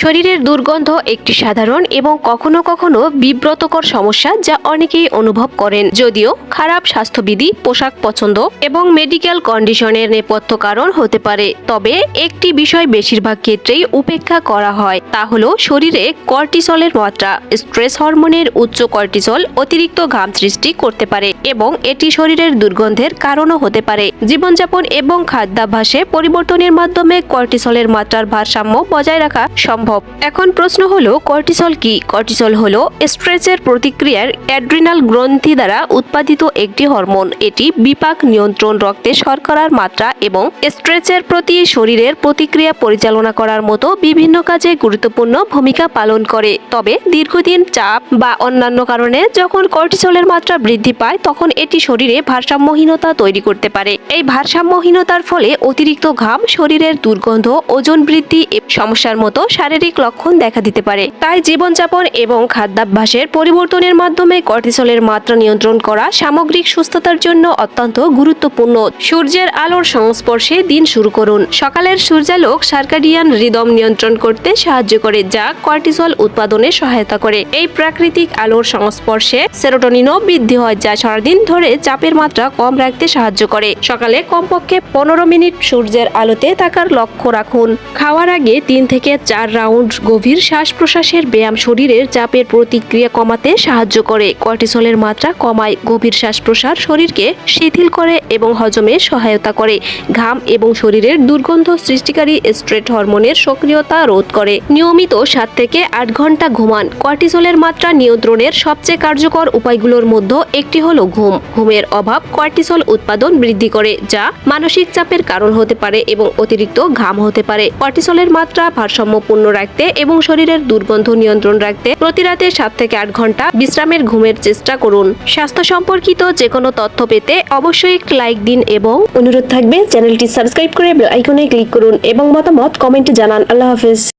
শরীরের দুর্গন্ধ একটি সাধারণ এবং কখনো কখনো বিব্রতকর সমস্যা যা অনেকেই অনুভব করেন। যদিও খারাপ স্বাস্থ্যবিধি, পোশাক পছন্দ এবং মেডিকেল কন্ডিশনের নেপথ্য কারণ হতে পারে। তবে একটি বিষয় বেশিরভাগ ক্ষেত্রেই উপেক্ষা করা হয়, তা হলো শরীরে কর্টিসলের মাত্রা। স্ট্রেস হরমোনের উচ্চ কর্টিসল অতিরিক্ত ঘাম সৃষ্টি করতে পারে এবং এটি শরীরের দুর্গন্ধের কারণও হতে পারে। জীবনযাপন এবং খাদ্যাভ্যাসে পরিবর্তনের মাধ্যমে কর্টিসলের মাত্রার ভারসাম্য বজায় রাখা সম্ভব এখন প্রশ্ন হলো, কর্টিসল কি? কর্টিসল হলো স্ট্রেসের প্রতিক্রিয়ার অ্যাড্রিনাল গ্রন্থি দ্বারা উৎপাদিত একটি হরমোন। এটি বিপাক নিয়ন্ত্রণ রক্তে শর্করার মাত্রা এবং স্ট্রেসের প্রতি শরীরের প্রতিক্রিয়া পরিচালনা করার মতো বিভিন্ন কাজে গুরুত্বপূর্ণ ভূমিকা পালন করে। তবে দীর্ঘদিন চাপ বা অন্যান্য কারণে যখন কর্টিসলের মাত্রা বৃদ্ধি পায়, তখন এটি শরীরে ভারসাম্যহীনতা তৈরি করতে পারে। এই ভারসাম্যহীনতার ফলে অতিরিক্ত ঘাম, শরীরের দুর্গন্ধ, ওজন বৃদ্ধি সমস্যার মতো শারীরিক লক্ষণ দেখা দিতে পারে। তাই জীবনযাপন এবং খাদ্যাভ্যাসের পরিবর্তনের মাধ্যমে কর্টিসলের মাত্রা নিয়ন্ত্রণ করা সামগ্রিক সুস্থতার জন্য অত্যন্ত গুরুত্বপূর্ণ। সূর্যের আলোর সংস্পর্শে দিন শুরু করুন। সকালের সূর্যালোক সার্কাডিয়ান রিদম নিয়ন্ত্রণ করতে সাহায্য করে, যা কর্টিসল উৎপাদনে সহায়তা করে। এই প্রাকৃতিক আলোর সংস্পর্শে সেরোটোনিনও বৃদ্ধি হয়, যা সারাদিন ধরে চাপের মাত্রা কম রাখতে সাহায্য করে। সকালে কমপক্ষে পনেরো মিনিট সূর্যের আলোতে থাকার লক্ষ্য রাখুন। খাওয়ার আগে তিন থেকে চার রাউন্ড গভীর শ্বাস প্রশ্বাসের ব্যায়াম শরীরের চাপের প্রতিক্রিয়া কমাতে সাহায্য করে। কর্টিসলের মাত্রা কমায়, গভীর শ্বাস প্রশ্বাস শরীরকে শিথিল করে এবং হজমে সহায়তা করে। ঘাম এবং শরীরের দুর্গন্ধ সৃষ্টিকারী স্ট্রেট হরমোনের সক্রিয়তা রোধ করে। নিয়মিত সাত থেকে আট ঘণ্টা ঘুমান। কর্টিসলের মাত্রা নিয়ন্ত্রণের সবচেয়ে কার্যকর উপায়গুলোর মধ্যে একটি হলো ঘুম। ঘুমের অভাব কর্টিসল উৎপাদন বৃদ্ধি করে, যা মানসিক চাপের কারণ হতে পারে এবং অতিরিক্ত ঘাম হতে পারে। কর্টিসলের মাত্রা ভারসাম্যপূর্ণ রাখতে এবং শরীরের দুর্গন্ধ নিয়ন্ত্রণ রাখতে প্রতি রাতে সাত থেকে আট ঘণ্টা বিশ্রামের ঘুমের চেষ্টা করুন। স্বাস্থ্য সম্পর্কিত যে কোনো তথ্য পেতে অবশ্যই একটি লাইক দিন এবং অনুরোধ থাকবে চ্যানেলটি সাবস্ক্রাইব করে আইকনে ক্লিক করুন এবং মতামত কমেন্টে জানান। আল্লাহ হাফেজ।